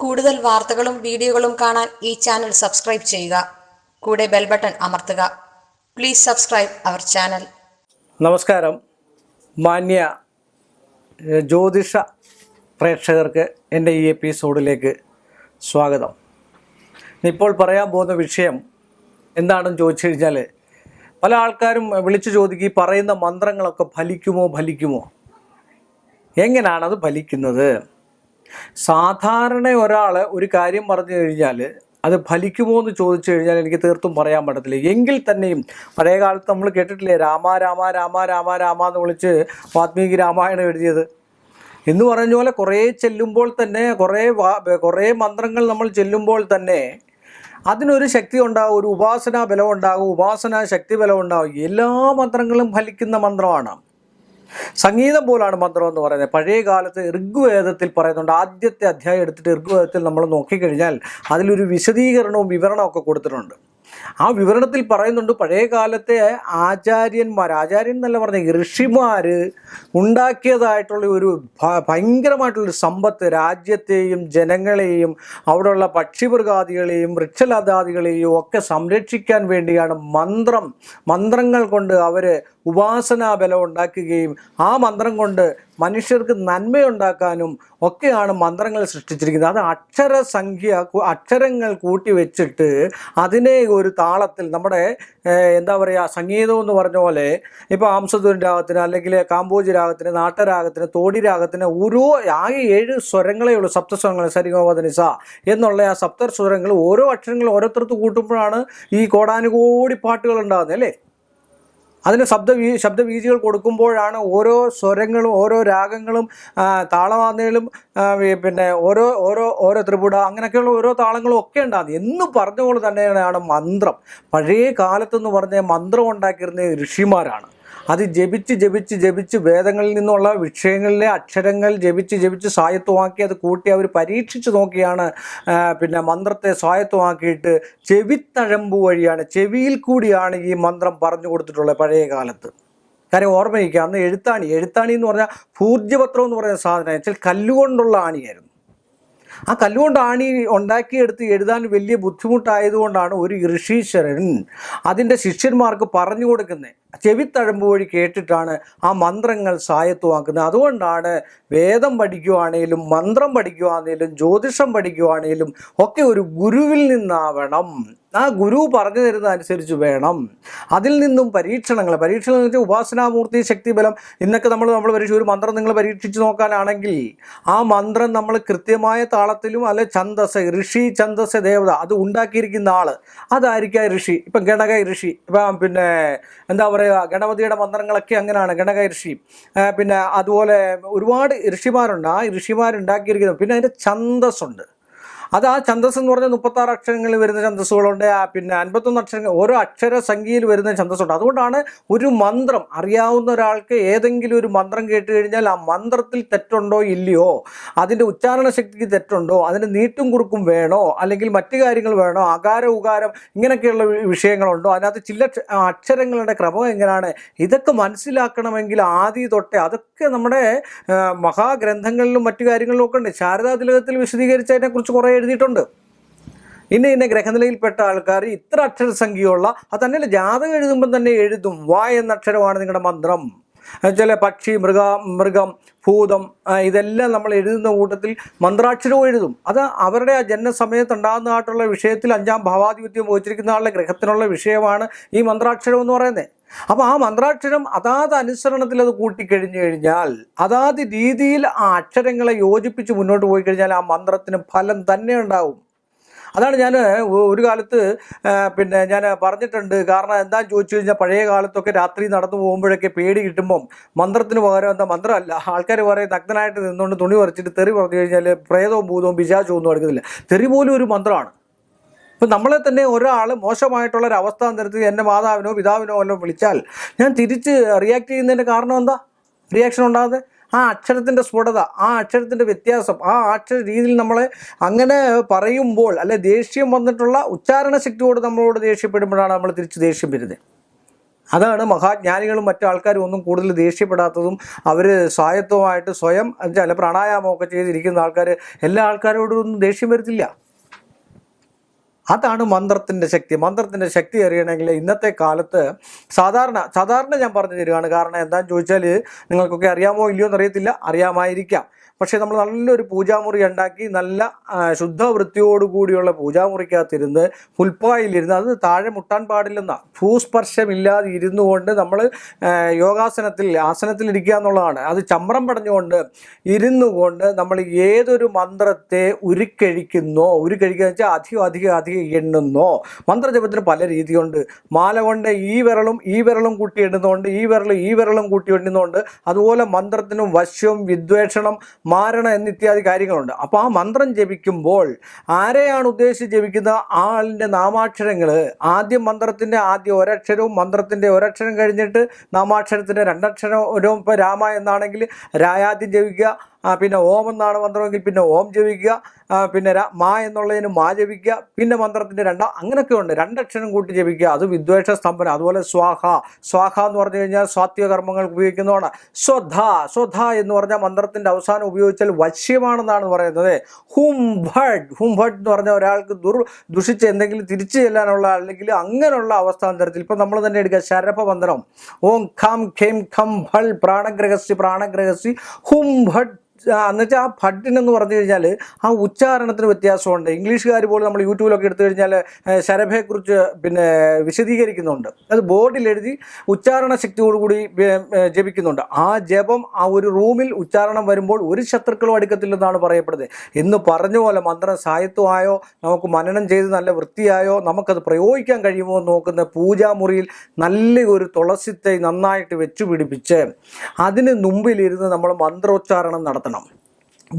കൂടുതൽ വാർത്തകളും വീഡിയോകളും കാണാൻ ഈ ചാനൽ സബ്സ്ക്രൈബ് ചെയ്യുക. കൂടെ ബെൽ ബട്ടൺ അമർത്തുക. Please subscribe our channel. നമസ്കാരം. മാന്യ ജ്യോതിഷ പ്രേക്ഷകർക്ക് എന്റെ ഈ എപ്പിസോഡിലേക്ക് സ്വാഗതം. ഇപ്പോൾ പറയാൻ പോകുന്ന വിഷയം എന്താണെന്ന് ചോദിച്ചു കഴിഞ്ഞാൽ പല ആൾക്കാരും വിളിച്ചു ചോദിക്കുക ഈ പറയുന്ന മന്ത്രങ്ങളൊക്കെ ഫലിക്കുമോ ഫലിക്കുമോ? എങ്ങനെയാണത് ഫലിക്കുന്നത്? സാധാരണ ഒരാൾ ഒരു കാര്യം പറഞ്ഞു കഴിഞ്ഞാൽ അത് ഫലിക്കുമോ എന്ന് ചോദിച്ചു കഴിഞ്ഞാൽ എനിക്ക് തീർത്തും പറയാൻ പറ്റത്തില്ല. എങ്കിൽ തന്നെയും പഴയ കാലത്ത് നമ്മൾ കേട്ടിട്ടില്ലേ രാമ രാമ രാമ രാമ രാമ എന്ന് വിളിച്ച് വാത്മീകി രാമായണം എഴുതിയത്. എന്ന് പറഞ്ഞ പോലെ കുറേ ചെല്ലുമ്പോൾ തന്നെ കുറേ കുറേ മന്ത്രങ്ങൾ നമ്മൾ ചെല്ലുമ്പോൾ തന്നെ അതിനൊരു ശക്തി ഉണ്ടാകും ഒരു ഉപാസന ബലം ഉണ്ടാകും ഉപാസനാ ശക്തി ബലം ഉണ്ടാകും എല്ലാ മന്ത്രങ്ങളും ഫലിക്കുന്ന മന്ത്രമാണ്. സംഗീതം പോലാണ് മന്ത്രം എന്ന് പറയുന്നത്. പഴയ കാലത്ത് ഋഗ്വേദത്തിൽ പറയുന്നുണ്ട്. ആദ്യത്തെ അധ്യായം എടുത്തിട്ട് ഋഗ്വേദത്തിൽ നമ്മൾ നോക്കിക്കഴിഞ്ഞാൽ അതിലൊരു വിശദീകരണവും വിവരണവും ഒക്കെ കൊടുത്തിട്ടുണ്ട്. ആ വിവരണത്തിൽ പറയുന്നുണ്ട് പഴയ കാലത്തെ ആചാര്യന്മാർ ആചാര്യൻ എന്നല്ല പറഞ്ഞ ഋഷിമാർ ഉണ്ടാക്കിയതായിട്ടുള്ള ഒരു ഭയങ്കരമായിട്ടുള്ളൊരു സമ്പത്ത് രാജ്യത്തെയും ജനങ്ങളെയും അവിടെയുള്ള പക്ഷിമൃഗാദികളെയും വൃക്ഷലതാദികളെയും ഒക്കെ സംരക്ഷിക്കാൻ വേണ്ടിയാണ് മന്ത്രം. മന്ത്രങ്ങൾ കൊണ്ട് അവർ ഉപാസനാ ബലം ഉണ്ടാക്കുകയും ആ മന്ത്രം കൊണ്ട് മനുഷ്യർക്ക് നന്മയുണ്ടാക്കാനും ഒക്കെയാണ് മന്ത്രങ്ങൾ സൃഷ്ടിച്ചിരിക്കുന്നത്. അത് അക്ഷരസംഖ്യ അക്ഷരങ്ങൾ കൂട്ടി വെച്ചിട്ട് അതിനെ ഒരു താളത്തിൽ നമ്മുടെ എന്താ പറയുക സംഗീതം എന്ന് പറഞ്ഞ പോലെ ഇപ്പോൾ ആംസദൂരി രാഗത്തിന് അല്ലെങ്കിൽ കാമ്പോജി രാഗത്തിന് നാട്ടരാഗത്തിന് തോടി രാഗത്തിന് ഓരോ ആകെ ഏഴ് സ്വരങ്ങളേ ഉള്ളൂ. സപ്തസ്വരങ്ങൾ സരിഗോപദനിസ എന്നുള്ള ആ സപ്തസ്വരങ്ങൾ ഓരോ അക്ഷരങ്ങൾ ഓരോരുത്തർക്ക് കൂട്ടുമ്പോഴാണ് ഈ കോടാനുകോടി പാട്ടുകൾ ഉണ്ടാകുന്നത് അല്ലേ? അതിന് ശബ്ദ ശബ്ദവീചികൾ കൊടുക്കുമ്പോഴാണ് ഓരോ സ്വരങ്ങളും ഓരോ രാഗങ്ങളും താളവാദ്യങ്ങളും പിന്നെ ഓരോ ഓരോ ഓരോ ത്രിപുട അങ്ങനെയൊക്കെയുള്ള ഓരോ താളങ്ങളും ഒക്കെ ഉണ്ടാകും എന്ന് പറഞ്ഞ പോലെ തന്നെയാണ് മന്ത്രം. പഴയ കാലത്തെന്ന് പറഞ്ഞ മന്ത്രം ഉണ്ടാക്കിയിരുന്ന ഋഷിമാരാണ്. അത് ജപിച്ച് ജപിച്ച് ജപിച്ച് വേദങ്ങളിൽ നിന്നുള്ള വിഷയങ്ങളിലെ അക്ഷരങ്ങൾ ജപിച്ച് ജപിച്ച് സ്വായത്തമാക്കി അത് കൂട്ടി അവർ പരീക്ഷിച്ച് നോക്കിയാണ് പിന്നെ മന്ത്രത്തെ സ്വായത്തമാക്കിയിട്ട് ചെവിത്തഴമ്പ് വഴിയാണ് ചെവിയിൽ കൂടിയാണ് ഈ മന്ത്രം പറഞ്ഞു കൊടുത്തിട്ടുള്ളത് പഴയ കാലത്ത്. കാര്യം ഓർമ്മയിക്കുക അന്ന് എഴുത്താണി എഴുത്താണി എന്ന് പറഞ്ഞാൽ ഭൂർജപത്രം എന്ന് പറയുന്ന സാധനം വെച്ചാൽ കല്ലുകൊണ്ടുള്ള ആണിയായിരുന്നു. ആ കല്ലുകൊണ്ട് ആണി ഉണ്ടാക്കിയെടുത്ത് എഴുതാൻ വലിയ ബുദ്ധിമുട്ടായതുകൊണ്ടാണ് ഒരു ഋഷീശ്വരൻ അതിന്റെ ശിഷ്യന്മാർക്ക് പറഞ്ഞു കൊടുക്കുന്നത് ചെവിത്തഴമ്പ് വഴി കേട്ടിട്ടാണ് ആ മന്ത്രങ്ങൾ സായത്വമാക്കുന്നത്. അതുകൊണ്ടാണ് വേദം പഠിക്കുവാണേലും മന്ത്രം പഠിക്കുവാണേലും ജ്യോതിഷം പഠിക്കുവാണേലും ഒക്കെ ഒരു ഗുരുവിൽ നിന്നാവണം. ആ ഗുരു പറഞ്ഞു തരുന്ന അനുസരിച്ച് വേണം. അതിൽ നിന്നും പരീക്ഷണങ്ങൾ. പരീക്ഷണം എന്ന് വെച്ചാൽ ഉപാസനാമൂർത്തി ശക്തിബലം ഇന്നൊക്കെ നമ്മൾ നമ്മൾ പരീക്ഷ ഒരു മന്ത്രം നിങ്ങൾ പരീക്ഷിച്ച് നോക്കാനാണെങ്കിൽ ആ മന്ത്രം നമ്മൾ കൃത്യമായ താളത്തിലും അല്ലെ ഛന്ദസ് ഋഷി ഛന്ദസ് ദേവത അത് ഉണ്ടാക്കിയിരിക്കുന്ന ആൾ അതായിരിക്കാം ഋഷി. ഇപ്പം ഗണക ഋഷി. ഇപ്പം പിന്നെ എന്താ പറയുക ഗണപതിയുടെ മന്ത്രങ്ങളൊക്കെ അങ്ങനെയാണ് ഗണക ഋഷി. പിന്നെ അതുപോലെ ഒരുപാട് ഋഷിമാരുണ്ട്. ആ ഋഷിമാരുണ്ടാക്കിയിരിക്കുന്നത്. പിന്നെ അതിന്റെ ഛന്ദസ്സുണ്ട്. അത് ആ ഛന്ദസ് എന്ന് പറഞ്ഞാൽ മുപ്പത്തി ആറ് അക്ഷരങ്ങളിൽ വരുന്ന ഛന്ദസ്സുകളുണ്ട്. ആ പിന്നെ അൻപത്തൊന്ന് അക്ഷരങ്ങൾ ഓരോ അക്ഷര സംഖ്യയിൽ വരുന്ന ഛന്ദസ്സുണ്ട്. അതുകൊണ്ടാണ് ഒരു മന്ത്രം അറിയാവുന്ന ഒരാൾക്ക് ഏതെങ്കിലും ഒരു മന്ത്രം കേട്ട് കഴിഞ്ഞാൽ ആ മന്ത്രത്തിൽ തെറ്റുണ്ടോ ഇല്ലയോ അതിന്റെ ഉച്ചാരണ ശക്തിക്ക് തെറ്റുണ്ടോ അതിന്റെ നീട്ടും കുറുക്കും വേണോ അല്ലെങ്കിൽ മറ്റു കാര്യങ്ങൾ വേണോ അകാര ഉകാരം ഇങ്ങനെയൊക്കെയുള്ള വിഷയങ്ങളുണ്ടോ അതിനകത്ത് ചില അക്ഷരങ്ങളുടെ ക്രമം എങ്ങനെയാണ് ഇതൊക്കെ മനസ്സിലാക്കണമെങ്കിൽ ആദ്യ തൊട്ടേ അതൊക്കെ നമ്മുടെ മഹാഗ്രന്ഥങ്ങളിലും മറ്റു കാര്യങ്ങളിലും ഒക്കെ ഉണ്ട്. ശാരദാ തിലകത്തിൽ വിശദീകരിച്ചതിനെക്കുറിച്ച് കുറേ എഴുതിയിട്ടുണ്ട്. ഇന്ന ഇന്ന ഗ്രഹനിലയിൽപ്പെട്ട ആൾക്കാർ ഇത്ര അക്ഷരസംഖ്യയുള്ള അത് തന്നെ ജാതകം എഴുതുമ്പം തന്നെ എഴുതും. വാ എന്ന അക്ഷരമാണ് നിങ്ങളുടെ മന്ത്രം. ചില പക്ഷി മൃഗ മൃഗം ഭൂതം ഇതെല്ലാം നമ്മൾ എഴുതുന്ന കൂട്ടത്തിൽ മന്ത്രാക്ഷരവും എഴുതും. അത് അവരുടെ ആ ജനനസമയത്ത് ഉണ്ടാകുന്നതായിട്ടുള്ള വിഷയത്തിൽ അഞ്ചാം ഭാവാധിപത്യം വഹിച്ചിരിക്കുന്ന ആളുടെ ഗ്രഹത്തിനുള്ള വിഷയമാണ് ഈ മന്ത്രാക്ഷരം എന്ന് പറയുന്നത്. അപ്പോൾ ആ മന്ത്രാക്ഷരം അതാത് അനുസരണത്തിൽ അത് കൂട്ടിക്കഴിഞ്ഞു കഴിഞ്ഞാൽ അതാത് രീതിയിൽ ആ അക്ഷരങ്ങളെ യോജിപ്പിച്ച് മുന്നോട്ട് പോയി കഴിഞ്ഞാൽ ആ മന്ത്രത്തിന് ഫലം തന്നെ ഉണ്ടാവും. അതാണ് ഞാൻ ഒരു കാലത്ത് പിന്നെ ഞാൻ പറഞ്ഞിട്ടുണ്ട്. കാരണം എന്താ ചോദിച്ചു കഴിഞ്ഞാൽ പഴയ കാലത്തൊക്കെ രാത്രി നടന്നു പോകുമ്പോഴൊക്കെ പേടി കിട്ടുമ്പം മന്ത്രത്തിന് പകരം എന്താ മന്ത്രമല്ല. ആൾക്കാർ പറയും നഗ്നനായിട്ട് നിന്നുകൊണ്ട് തുണി പറിച്ചിട്ട് തെറി പറഞ്ഞു കഴിഞ്ഞാൽ പ്രേതവും ഭൂതവും പിശാചവും ഒന്നും എടുക്കുന്നില്ല. തെറി പോലും ഒരു മന്ത്രമാണ്. ഇപ്പം നമ്മളെ തന്നെ ഒരാൾ മോശമായിട്ടുള്ള ഒരു അവസ്ഥാന്തരത്തിൽ എന്റെ മാതാവിനോ പിതാവിനോ വല്ലതും വിളിച്ചാൽ ഞാൻ തിരിച്ച് റിയാക്ട് ചെയ്യുന്നതിന്റെ കാരണം എന്താ? റിയാക്ഷൻ ഉണ്ടാകാതെ? ആ അക്ഷരത്തിന്റെ സ്ഫുടത ആ അക്ഷരത്തിന്റെ വ്യത്യാസം ആ അക്ഷര രീതിയിൽ നമ്മളെ അങ്ങനെ പറയുമ്പോൾ അല്ലെ ദേഷ്യം വന്നിട്ടുള്ള ഉച്ചാരണ ശക്തിയോട് നമ്മളോട് ദേഷ്യപ്പെടുമ്പോഴാണ് നമ്മൾ തിരിച്ച് ദേഷ്യം വരുന്നത്. അതാണ് മഹാജ്ഞാനികളും മറ്റു ആൾക്കാരും ഒന്നും കൂടുതൽ ദേഷ്യപ്പെടാത്തതും അവർ സ്വായത്തമായിട്ട് സ്വയം അല്ല പ്രാണായാമമൊക്കെ ചെയ്തിരിക്കുന്ന ആൾക്കാർ എല്ലാ ആൾക്കാരോടും ഒന്നും ദേഷ്യം വരത്തില്ല. അതാണ് മന്ത്രത്തിന്റെ ശക്തി. മന്ത്രത്തിന്റെ ശക്തി അറിയണമെങ്കിൽ ഇന്നത്തെ കാലത്ത് സാധാരണ സാധാരണ ഞാൻ പറഞ്ഞു തരികയാണ് കാരണം എന്താണെന്ന് ചോദിച്ചാൽ നിങ്ങൾക്കൊക്കെ അറിയാമോ ഇല്ലയോ എന്നറിയത്തില്ല അറിയാമായിരിക്കാം. പക്ഷേ നമ്മൾ നല്ലൊരു പൂജാമുറി ഉണ്ടാക്കി നല്ല ശുദ്ധ വൃത്തിയോടുകൂടിയുള്ള പൂജാമുറിക്കകത്തിരുന്ന് പുൽപ്പായിലിരുന്ന് അത് താഴെ മുട്ടാൻ പാടില്ലെന്ന ഭൂസ്പർശമില്ലാതെ ഇരുന്നു കൊണ്ട് നമ്മൾ യോഗാസനത്തിൽ ആസനത്തിൽ ഇരിക്കുക എന്നുള്ളതാണ്. അത് ചമ്രം പടഞ്ഞുകൊണ്ട് ഇരുന്നു കൊണ്ട് നമ്മൾ ഏതൊരു മന്ത്രത്തെ ഉരുക്കഴിക്കുന്നോ ഉരുക്കഴിക്കുക വെച്ചാൽ അധികം അധികം അധികം എണ്ണുന്നോ. മന്ത്രജപത്തിന് പല രീതിയുണ്ട്. മാല കൊണ്ട് ഈ വിരളും ഈ വിരളും കൂട്ടി എണ്ണുന്നതുകൊണ്ട് ഈ വിരലും ഈ വിരലും കൂട്ടി എണ്ണുന്നതുകൊണ്ട് അതുപോലെ മന്ത്രത്തിനും വശ്യവും വിദ്വേഷണം മാരണ എന്നിത്യാദി കാര്യങ്ങളുണ്ട്. അപ്പോൾ ആ മന്ത്രം ജപിക്കുമ്പോൾ ആരെയാണ് ഉദ്ദേശിച്ച് ജപിക്കുന്ന ആ ആളിന്റെ നാമാക്ഷരങ്ങൾ. ആദ്യം മന്ത്രത്തിന്റെ ആദ്യം ഒരക്ഷരവും മന്ത്രത്തിന്റെ ഒരക്ഷരം കഴിഞ്ഞിട്ട് നാമാക്ഷരത്തിന്റെ രണ്ടക്ഷരവും ഇപ്പോൾ രാമ എന്നാണെങ്കിൽ രായാദ്യം ജപിക്കുക. പിന്നെ ഓം എന്നാണ് മന്ത്രമെങ്കിൽ പിന്നെ ഓം ജപിക്കുക. പിന്നെ മാ എന്നുള്ളതിന് മാ ജപിക്കുക. പിന്നെ മന്ത്രത്തിന്റെ രണ്ടാം അങ്ങനെയൊക്കെ ഉണ്ട്. രണ്ടക്ഷരം കൂട്ടി ജപിക്കുക. അത് വിദ്വേഷ സ്തംഭനം. അതുപോലെ സ്വാഹ. സ്വാഹ എന്ന് പറഞ്ഞു കഴിഞ്ഞാൽ സ്വാത്വിക കർമ്മങ്ങൾക്ക് ഉപയോഗിക്കുന്നതാണ്. സ്വധ. സ്വധ എന്ന് പറഞ്ഞാൽ മന്ത്രത്തിന്റെ അവസാനം ഉപയോഗിച്ചാൽ വശ്യമാണെന്നാണ് പറയുന്നത്. ഹും ഭഡ്. ഹും ഭഡ് എന്ന് പറഞ്ഞാൽ ഒരാൾക്ക് ദുർ ദുഷിച്ച് എന്തെങ്കിലും തിരിച്ചു ചെല്ലാനുള്ള അല്ലെങ്കിൽ അങ്ങനെയുള്ള അവസ്ഥാന്തരത്തിൽ ഇപ്പം നമ്മൾ തന്നെ എടുക്കുക. ശരഭ മന്ത്രം ഓം ഖം ഖേം ഖം ഭൾ പ്രാണഗ്രഹസി പ്രാണഗ്രഹസി ഹും ഭഡ് എന്നുവെച്ചാൽ ആ ഭട്ടിനെന്ന് പറഞ്ഞു കഴിഞ്ഞാൽ ആ ഉച്ചാരണത്തിന് വ്യത്യാസമുണ്ട്. ഇംഗ്ലീഷുകാർ പോലും നമ്മൾ യൂട്യൂബിലൊക്കെ എടുത്തു കഴിഞ്ഞാൽ ശരഭയെക്കുറിച്ച് പിന്നെ വിശദീകരിക്കുന്നുണ്ട്. അത് ബോർഡിൽ എഴുതി ഉച്ചാരണ ശക്തിയോടുകൂടി ജപിക്കുന്നുണ്ട്. ആ ജപം ആ ഒരു റൂമിൽ ഉച്ചാരണം വരുമ്പോൾ ഒരു ശത്രുക്കളും അടുക്കത്തില്ലെന്നാണ് പറയപ്പെടുന്നത്. എന്ന് പറഞ്ഞ പോലെ മന്ത്രം സായത്വമായോ നമുക്ക് മനനം ചെയ്ത് നല്ല വൃത്തിയായോ നമുക്കത് പ്രയോഗിക്കാൻ കഴിയുമോ എന്ന് നോക്കുന്ന പൂജാമുറിയിൽ നല്ല ഒരു തുളസിത്തൈ നന്നായിട്ട് വെച്ചുപിടിപ്പിച്ച് അതിന് മുമ്പിലിരുന്ന് നമ്മൾ മന്ത്രോച്ചാരണം നടത്തണം.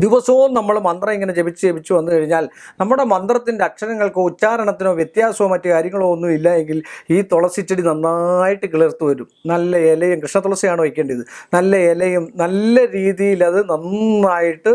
ദിവസവും നമ്മൾ മന്ത്രം ഇങ്ങനെ ജപിച്ച് ജപിച്ച് വന്നു കഴിഞ്ഞാൽ നമ്മുടെ മന്ത്രത്തിന്റെ അക്ഷരങ്ങൾക്കോ ഉച്ചാരണത്തിനോ വ്യത്യാസമോ മറ്റു കാര്യങ്ങളോ ഒന്നും ഇല്ല എങ്കിൽ ഈ തുളസിച്ചെടി നന്നായിട്ട് കിളിർത്ത് വരും. നല്ല ഇലയും കൃഷ്ണ തുളസിയാണ് വയ്ക്കേണ്ടത്. നല്ല ഇലയും നല്ല രീതിയിൽ അത് നന്നായിട്ട്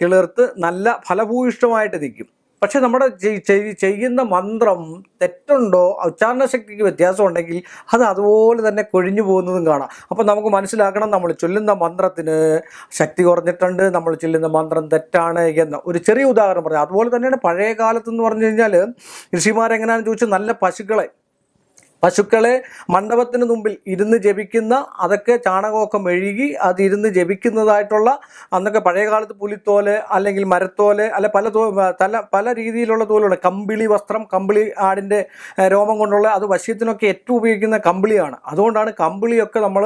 കിളിർത്ത് നല്ല ഫലഭൂയിഷ്ടമായിട്ട് നിൽക്കും. പക്ഷെ നമ്മുടെ ചെയ്- ചെയ്- ചെയ്യുന്ന മന്ത്രം തെറ്റുണ്ടോ? ഉച്ചാരണ ശക്തിക്ക് വ്യത്യാസം ഉണ്ടെങ്കിൽ അത് അതുപോലെ തന്നെ കൊഴിഞ്ഞു പോകുന്നതും കാണാം. അപ്പം നമുക്ക് മനസ്സിലാക്കണം നമ്മൾ ചൊല്ലുന്ന മന്ത്രത്തിന് ശക്തി കുറഞ്ഞിട്ടുണ്ട് നമ്മൾ ചൊല്ലുന്ന മന്ത്രം തെറ്റാണ് എന്ന്. ഒരു ചെറിയ ഉദാഹരണം പറയാം. അതുപോലെ തന്നെയാണ് പഴയ കാലത്ത് എന്ന് പറഞ്ഞു കഴിഞ്ഞാൽ ഋഷിമാരെങ്ങനെയാണെന്ന് ചോദിച്ചാൽ നല്ല പശുക്കളെ പശുക്കളെ മണ്ഡപത്തിന് മുമ്പിൽ ഇരുന്ന് ജപിക്കുന്ന അതൊക്കെ ചാണകമൊക്കെ മെഴുകി അത് ഇരുന്ന് ജപിക്കുന്നതായിട്ടുള്ള അന്നൊക്കെ പഴയ കാലത്ത് പുലിത്തോൽ അല്ലെങ്കിൽ മരത്തോൽ അല്ല പല തോ പല പല രീതിയിലുള്ള തോലുണ്ട് കമ്പിളി വസ്ത്രം കമ്പിളി ആടിന്റെ രോമം കൊണ്ടുള്ള അത് വശ്യത്തിനൊക്കെ ഏറ്റവും ഉപയോഗിക്കുന്ന കമ്പിളിയാണ്. അതുകൊണ്ടാണ് കമ്പിളിയൊക്കെ നമ്മൾ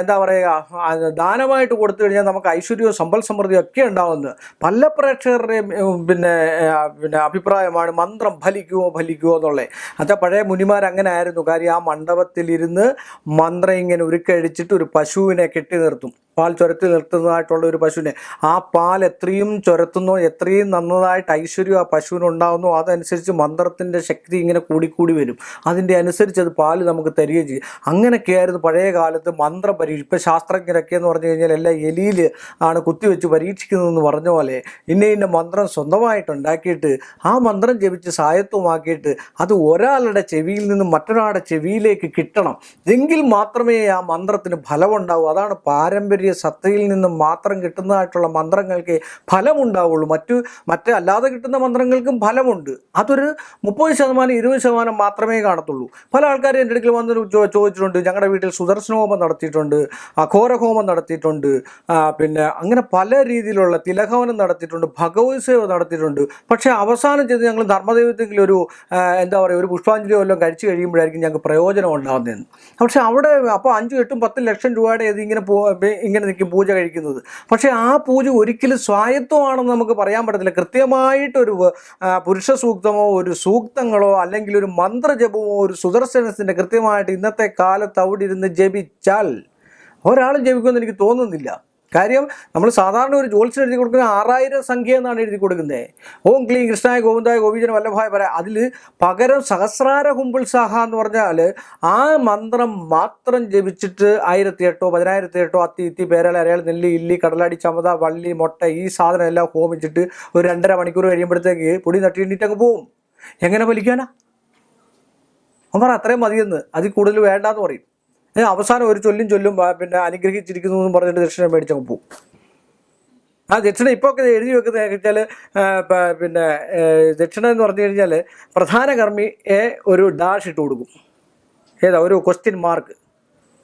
എന്താ പറയുക ദാനമായിട്ട് കൊടുത്തു കഴിഞ്ഞാൽ നമുക്ക് ഐശ്വര്യവും സമ്പൽ സമൃദ്ധിയും ഒക്കെ ഉണ്ടാവുന്നത്. പല പ്രേക്ഷകരുടെയും പിന്നെ പിന്നെ അഭിപ്രായമാണ് മന്ത്രം ഫലിക്കുമോ ഫലിക്കുമോ എന്നുള്ളത്. അച്ഛാ പഴയ മുനിമാർ അങ്ങനെ ആയിരുന്നു കാര്യം ആ മണ്ഡപത്തിലിരുന്ന് മന്ത്രം ഇങ്ങനെ ഉരുക്കഴിച്ചിട്ട് ഒരു പശുവിനെ കെട്ടി നിർത്തും. പാൽ ചുരത്തി നിർത്തുന്നതായിട്ടുള്ള ഒരു പശുവിനെ. ആ പാൽ എത്രയും ചുരത്തുന്നോ എത്രയും നന്നതായിട്ട് ഐശ്വര്യം ആ പശുവിന് ഉണ്ടാകുന്നോ അതനുസരിച്ച് മന്ത്രത്തിന്റെ ശക്തി ഇങ്ങനെ കൂടിക്കൂടി വരും. അതിന്റെ അനുസരിച്ച് അത് പാൽ നമുക്ക് തരികയും ചെയ്യും. അങ്ങനെയൊക്കെയായിരുന്നു പഴയ കാലത്ത് മന്ത്രം പരീക്ഷ ഇപ്പം ശാസ്ത്രജ്ഞരൊക്കെ എന്ന് പറഞ്ഞു കഴിഞ്ഞാൽ എല്ലാം എലിയിൽ ആണ് കുത്തിവെച്ച് പരീക്ഷിക്കുന്നതെന്ന് പറഞ്ഞ പോലെ ഇന്ന ഇന്ന മന്ത്രം സ്വന്തമായിട്ട് ഉണ്ടാക്കിയിട്ട് ആ മന്ത്രം ജപിച്ച് സായത്വമാക്കിയിട്ട് അത് ഒരാളുടെ ചെവിയിൽ നിന്നും മറ്റൊരാളുടെ ചെവിയിലേക്ക് കിട്ടണം. എങ്കിൽ മാത്രമേ ആ മന്ത്രത്തിന് ഫലമുണ്ടാവൂ. അതാണ് പാരമ്പര്യ സത്തയിൽ നിന്നും മാത്രം കിട്ടുന്നതായിട്ടുള്ള മന്ത്രങ്ങൾക്ക് ഫലമുണ്ടാവുള്ളൂ. മറ്റു മറ്റ് അല്ലാതെ കിട്ടുന്ന മന്ത്രങ്ങൾക്കും ഫലമുണ്ട്. അതൊരു മുപ്പത് ശതമാനം ഇരുപത് ശതമാനം മാത്രമേ കാണത്തുള്ളൂ. പല ആൾക്കാരും എന്റെ അടുക്കൽ വന്ന് ചോദിച്ചിട്ടുണ്ട്. ഞങ്ങളുടെ വീട്ടിൽ സുദർശന ഹോമം നടത്തിയിട്ടുണ്ട് അഘോരഹോമം നടത്തിയിട്ടുണ്ട് പിന്നെ അങ്ങനെ പല രീതിയിലുള്ള തിലഹവനം നടത്തിയിട്ടുണ്ട് ഭഗവത് സേവ നടത്തിയിട്ടുണ്ട്. പക്ഷേ അവസാനം ചെയ്ത് ഞങ്ങൾ ധർമ്മദൈവത്തെങ്കിലും ഒരു എന്താ പറയുക ഒരു പുഷ്പാഞ്ജലി വല്ലതും കഴിച്ചു കഴിയുമ്പോഴായിരിക്കും ഞങ്ങൾക്ക് പ്രയോജനം ഉണ്ടാകുന്നതെന്ന്. പക്ഷേ അവിടെ അപ്പോൾ അഞ്ചും എട്ടും പത്തും ലക്ഷം രൂപയുടെ ഇത് ഇങ്ങനെ ഇങ്ങനെ നിൽക്കും പൂജ കഴിക്കുന്നത്. പക്ഷേ ആ പൂജ ഒരിക്കലും സ്വായത്വമാണെന്ന് നമുക്ക് പറയാൻ പറ്റത്തില്ല. കൃത്യമായിട്ടൊരു പുരുഷ സൂക്തമോ ഒരു സൂക്തങ്ങളോ അല്ലെങ്കിൽ ഒരു മന്ത്രജപമോ ഒരു സുദർശനത്തിന്റെ കൃത്യമായിട്ട് ഇന്നത്തെ കാലത്ത് അവിടെ ഇരുന്ന് ജപിച്ചാൽ ഒരാളും ജപിക്കുമെന്ന് എനിക്ക് തോന്നുന്നില്ല. കാര്യം നമ്മൾ സാധാരണ ഒരു ജോത്സ്യം എഴുതി കൊടുക്കുന്ന ആറായിരം സംഖ്യ എന്നാണ് എഴുതി കൊടുക്കുന്നത് ഓം ക്ലീം കൃഷ്ണായ ഗോവിന്ദായ ഗോപീജന വല്ലഭായ പറ അതിൽ പകരം സഹസ്രാര കുമ്പിൾ സഹ എന്ന് പറഞ്ഞാൽ ആ മന്ത്രം മാത്രം ജപിച്ചിട്ട് ആയിരത്തി എട്ടോ പതിനായിരത്തി എട്ടോ അത്തി ഇത്തി പേരാൽ അരയാൾ നെല്ലി ഇല്ലി കടലാടി ചമത വള്ളി മുട്ട ഈ സാധനം എല്ലാം ഹോമിച്ചിട്ട് ഒരു രണ്ടര മണിക്കൂർ കഴിയുമ്പോഴത്തേക്ക് പൊടി നട്ടി എണ്ണീറ്റ് അങ്ങ് പോവും. എങ്ങനെ ഫലിക്കാനാ? അവൻ പറ അത്രയും മതിയെന്ന്. അതിൽ കൂടുതൽ വേണ്ടാന്ന് പറയും. അവസാനം ഒരു ചൊല്ലും ചൊല്ലും പിന്നെ അനുഗ്രഹിച്ചിരിക്കുന്നു എന്ന് പറഞ്ഞിട്ട് ദക്ഷിണ മേടിച്ചങ്ങ് പോകും. ആ ദക്ഷിണ ഇപ്പോൾ ഒക്കെ എഴുതി വെക്കുന്നത് വെച്ചാൽ പിന്നെ ദക്ഷിണ എന്ന് പറഞ്ഞു കഴിഞ്ഞാൽ പ്രധാന കർമ്മിയെ ഒരു ഡാഷ് ഇട്ട് കൊടുക്കും. ഏതാ ഒരു ക്വസ്റ്റ്യൻ മാർക്ക്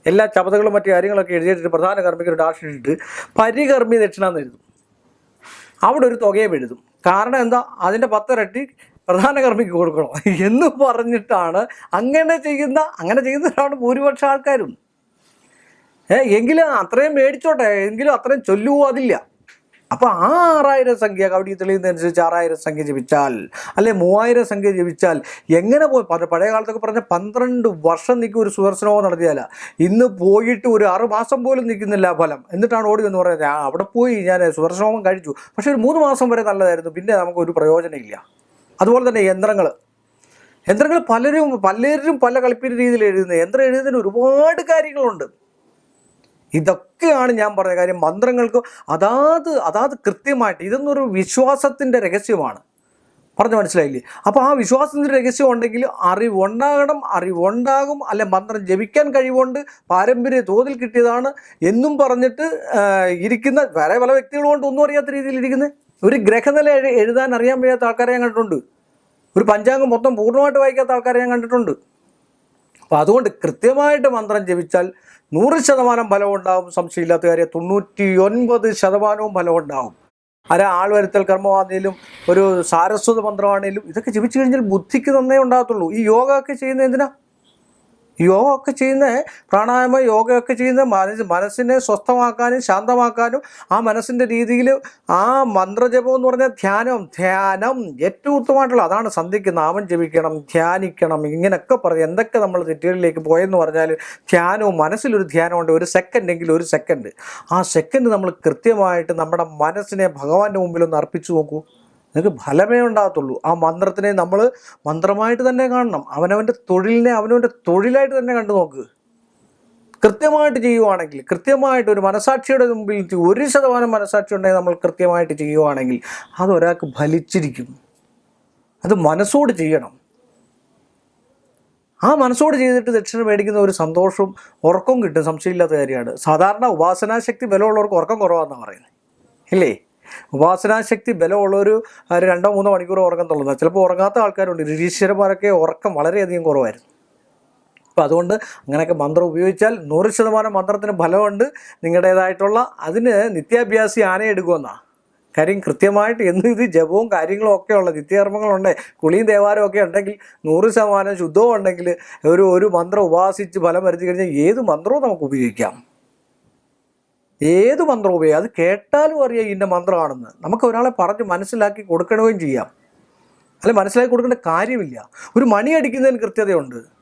എല്ലാ ചപതകളും മറ്റു കാര്യങ്ങളൊക്കെ എഴുതിയിട്ട് പ്രധാന കർമ്മിക്ക് ഒരു ഡാഷ് ഇട്ടിട്ട് പരികർമ്മി ദക്ഷിണ എന്ന് എഴുതും. അവിടെ ഒരു തുകയും എഴുതും. കാരണം എന്താ? അതിന്റെ പത്തിരട്ടി പ്രധാന കർമ്മിക്ക് കൊടുക്കണം. എന്ന് പറഞ്ഞിട്ടാണ് അങ്ങനെ ചെയ്യുന്ന അങ്ങനെ ചെയ്യുന്നവരാണ് ഭൂരിപക്ഷം ആൾക്കാരും. എങ്കിലും അത്രയും മേടിച്ചോട്ടെ എങ്കിലും അത്രയും ചൊല്ലുവോ അതില്ല. അപ്പോൾ ആ ആറായിരം സംഖ്യ കവടി തെളിയുന്നതനുസരിച്ച് ആറായിരം സംഖ്യ ജപിച്ചാൽ അല്ലെ മൂവായിരം സംഖ്യ ജപിച്ചാൽ എങ്ങനെ പോയി? പഴയ കാലത്തൊക്കെ പറഞ്ഞ പന്ത്രണ്ട് വർഷം നിൽക്കും ഒരു സുദർശനവും നടത്തിയാല. ഇന്ന് പോയിട്ട് ഒരു ആറ് മാസം പോലും നിൽക്കുന്നില്ല ഫലം. എന്നിട്ടാണ് ഓടി എന്ന് പറയുന്നത് അവിടെ പോയി ഞാൻ സുദർശനവും കഴിച്ചു. പക്ഷേ ഒരു മൂന്ന് മാസം വരെ നല്ലതായിരുന്നു. പിന്നെ നമുക്ക് ഒരു പ്രയോജനമില്ല. അതുപോലെ തന്നെ യന്ത്രങ്ങൾ. യന്ത്രങ്ങൾ പലരും പലരും പല കളിപ്പിന്റെ രീതിയിൽ എഴുതുന്നത്. യന്ത്രം എഴുതുന്നതിന് ഒരുപാട് കാര്യങ്ങളുണ്ട്. ഇതൊക്കെയാണ് ഞാൻ പറഞ്ഞ കാര്യം. മന്ത്രങ്ങൾക്ക് അതാത് അതാത് കൃത്യമായിട്ട് ഇതൊന്നൊരു വിശ്വാസത്തിന്റെ രഹസ്യമാണ്. പറഞ്ഞു മനസ്സിലായില്ലേ? അപ്പോൾ ആ വിശ്വാസത്തിന്റെ രഹസ്യം ഉണ്ടെങ്കിൽ അറിവുണ്ടാകണം അറിവുണ്ടാകും. അല്ലെ മന്ത്രം ജപിക്കാൻ കഴിവുണ്ട് പാരമ്പര്യ തോതിൽ കിട്ടിയതാണ് എന്നും പറഞ്ഞിട്ട് ഇരിക്കുന്ന വേറെ പല വ്യക്തികളുമുണ്ട് ഒന്നും അറിയാത്ത രീതിയിൽ ഇരിക്കുന്നത്. ഒരു ഗ്രഹനില എഴു- എഴുതാൻ അറിയാൻ വയ്യാത്ത ആൾക്കാരെ ഞാൻ കണ്ടിട്ടുണ്ട്. ഒരു പഞ്ചാംഗം മൊത്തം പൂർണമായിട്ട് വായിക്കാത്ത ആൾക്കാരെ ഞാൻ കണ്ടിട്ടുണ്ട്. അപ്പം അതുകൊണ്ട് കൃത്യമായിട്ട് മന്ത്രം ജപിച്ചാൽ നൂറ് ശതമാനം ഫലം ഉണ്ടാവും. സംശയമില്ലാത്ത കാര്യം തൊണ്ണൂറ്റി ഒൻപത് ശതമാനവും ഫലം ഉണ്ടാവും. അല്ല ആൾ വരുത്തൽ കർമ്മമാണെങ്കിലും ഒരു സാരസ്വത മന്ത്രമാണെങ്കിലും ഇതൊക്കെ ജപിച്ചു കഴിഞ്ഞാൽ ബുദ്ധിക്ക് നന്നേ ഉണ്ടാകത്തുള്ളൂ. ഈ യോഗ ഒക്കെ ചെയ്യുന്നത് എന്തിനാ? യോഗ ഒക്കെ ചെയ്യുന്ന പ്രാണായാമ യോഗയൊക്കെ ചെയ്യുന്ന മനസ്സ് മനസ്സിനെ സ്വസ്ഥമാക്കാനും ശാന്തമാക്കാനും ആ മനസ്സിന്റെ രീതിയിൽ ആ മന്ത്രജപം എന്ന് പറഞ്ഞാൽ ധ്യാനം ധ്യാനം ഏറ്റവും ഉത്തമമായിട്ടുള്ള അതാണ് സന്ധ്യയ്ക്ക് നാമം ജപിക്കണം ധ്യാനിക്കണം ഇങ്ങനെയൊക്കെ പറയും. എന്തൊക്കെ നമ്മൾ തെറ്റുകളിലേക്ക് പോയെന്ന് പറഞ്ഞാൽ ധ്യാനവും മനസ്സിലൊരു ധ്യാനമുണ്ട് ഒരു സെക്കൻഡ് എങ്കിലും ഒരു സെക്കൻഡ് ആ സെക്കൻഡ് നമ്മൾ കൃത്യമായിട്ട് നമ്മുടെ മനസ്സിനെ ഭഗവാന്റെ മുമ്പിൽ ഒന്ന് അർപ്പിച്ചു നോക്കൂ. നിങ്ങൾക്ക് ഫലമേ ഉണ്ടാകത്തുള്ളൂ. ആ മന്ത്രത്തിനെ നമ്മൾ മന്ത്രമായിട്ട് തന്നെ കാണണം. അവനവന്റെ തൊഴിലിനെ അവനവന്റെ തൊഴിലായിട്ട് തന്നെ കണ്ടു നോക്ക്. കൃത്യമായിട്ട് ചെയ്യുവാണെങ്കിൽ കൃത്യമായിട്ട് ഒരു മനസാക്ഷിയുടെ മുമ്പിൽ ഒരു ശതമാനം മനസാക്ഷി ഉണ്ടെങ്കിൽ നമ്മൾ കൃത്യമായിട്ട് ചെയ്യുവാണെങ്കിൽ അത് ഒരാൾക്ക് ഫലിച്ചിരിക്കും. അത് മനസ്സോട് ചെയ്യണം. ആ മനസ്സോട് ചെയ്തിട്ട് ദക്ഷിണ മേടിക്കുന്ന ഒരു സന്തോഷവും ഉറക്കവും കിട്ടും. സംശയമില്ലാത്ത കാര്യമാണ്. സാധാരണ ഉപാസനാശക്തി ബലമുള്ളവർക്ക് ഉറക്കം കുറവാണെന്നാണ് പറയുന്നത് ഇല്ലേ? ഉപാസനാശക്തി ബലമുള്ളൊരു രണ്ടോ മൂന്നോ മണിക്കൂർ ഉറക്കം തുള്ളുന്നത്. ചിലപ്പോൾ ഉറങ്ങാത്ത ആൾക്കാരുണ്ട്. ഋഷീശ്വരന്മാരൊക്കെ ഉറക്കം വളരെയധികം കുറവായിരുന്നു. അപ്പോൾ അതുകൊണ്ട് അങ്ങനെയൊക്കെ മന്ത്രം ഉപയോഗിച്ചാൽ നൂറ് ശതമാനം മന്ത്രത്തിന് ഫലമുണ്ട് നിങ്ങളുടേതായിട്ടുള്ള. അതിന് നിത്യാഭ്യാസി ആന എടുക്കുമെന്നാണ് കാര്യം കൃത്യമായിട്ട് എന്ന് ഇത് ജപവും കാര്യങ്ങളും ഒക്കെ ഉള്ള നിത്യകർമ്മങ്ങളുണ്ട് കുളിയും ദേവാലയം ഒക്കെ ഉണ്ടെങ്കിൽ നൂറ് ശതമാനം ശുദ്ധവും ഉണ്ടെങ്കിൽ ഒരു ഒരു മന്ത്രം ഉപാസിച്ച് ഫലം വരുത്തി കഴിഞ്ഞാൽ ഏത് മന്ത്രവും നമുക്ക് ഉപയോഗിക്കാം. ഏത് മന്ത്രം അത് കേട്ടാലും അറിയാം ഇതിന്റെ മന്ത്രമാണെന്ന്. നമുക്ക് ഒരാളെ പറഞ്ഞ് മനസ്സിലാക്കി കൊടുക്കണമെങ്കിലും ചെയ്യാം. അല്ലെ മനസ്സിലാക്കി കൊടുക്കേണ്ട കാര്യമില്ല. ഒരു മണി അടിക്കുന്നതിന് കൃത്യതയുണ്ട്.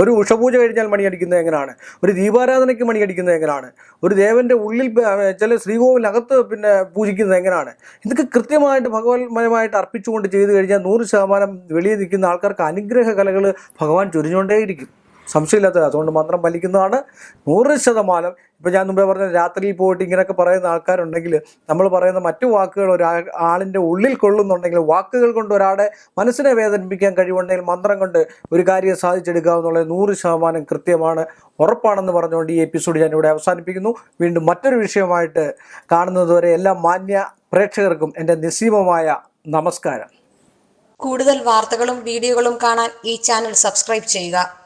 ഒരു ഉഷപൂജ കഴിഞ്ഞാൽ മണി അടിക്കുന്നത് എങ്ങനെയാണ്? ഒരു ദീപാരാധനയ്ക്ക് മണി അടിക്കുന്നത് എങ്ങനെയാണ്? ഒരു ദേവന്റെ ഉള്ളിൽ ചില ശ്രീകോവിലകത്ത് പിന്നെ പൂജിക്കുന്നത് എങ്ങനെയാണ്? ഇതൊക്കെ കൃത്യമായിട്ട് ഭഗവത്മയമായിട്ട് അർപ്പിച്ചുകൊണ്ട് ചെയ്തു കഴിഞ്ഞാൽ നൂറ് ശതമാനം വെളിയിൽ നിൽക്കുന്ന ആൾക്കാർക്ക് അനുഗ്രഹ കലകൾ ഭഗവാൻ ചൊരിഞ്ഞുകൊണ്ടേയിരിക്കും. സംശയമില്ലാത്തത്. അതുകൊണ്ട് മന്ത്രം പാലിക്കുന്നതാണ് നൂറ് ശതമാനം. ഇപ്പം ഞാൻ മുമ്പേ പറഞ്ഞ രാത്രിയിൽ പോയിട്ട് ഇങ്ങനെയൊക്കെ പറയുന്ന ആൾക്കാരുണ്ടെങ്കിൽ നമ്മൾ പറയുന്ന മറ്റു വാക്കുകൾ ഒരു ആളിന്റെ ഉള്ളിൽ കൊള്ളുന്നുണ്ടെങ്കിൽ വാക്കുകൾ കൊണ്ട് ഒരാളെ മനസ്സിനെ വേദനിപ്പിക്കാൻ കഴിവുണ്ടെങ്കിൽ മന്ത്രം കൊണ്ട് ഒരു കാര്യം സാധിച്ചെടുക്കുക എന്നുള്ളത് നൂറ് ശതമാനം കൃത്യമാണ്. ഉറപ്പാണെന്ന് പറഞ്ഞുകൊണ്ട് ഈ എപ്പിസോഡ് ഞാൻ ഇവിടെ അവസാനിപ്പിക്കുന്നു. വീണ്ടും മറ്റൊരു വിഷയമായിട്ട് കാണുന്നതുവരെ എല്ലാ മാന്യ പ്രേക്ഷകർക്കും എന്റെ നിസ്സീമമായ നമസ്കാരം. കൂടുതൽ വാർത്തകളും വീഡിയോകളും കാണാൻ ഈ ചാനൽ സബ്സ്ക്രൈബ് ചെയ്യുക.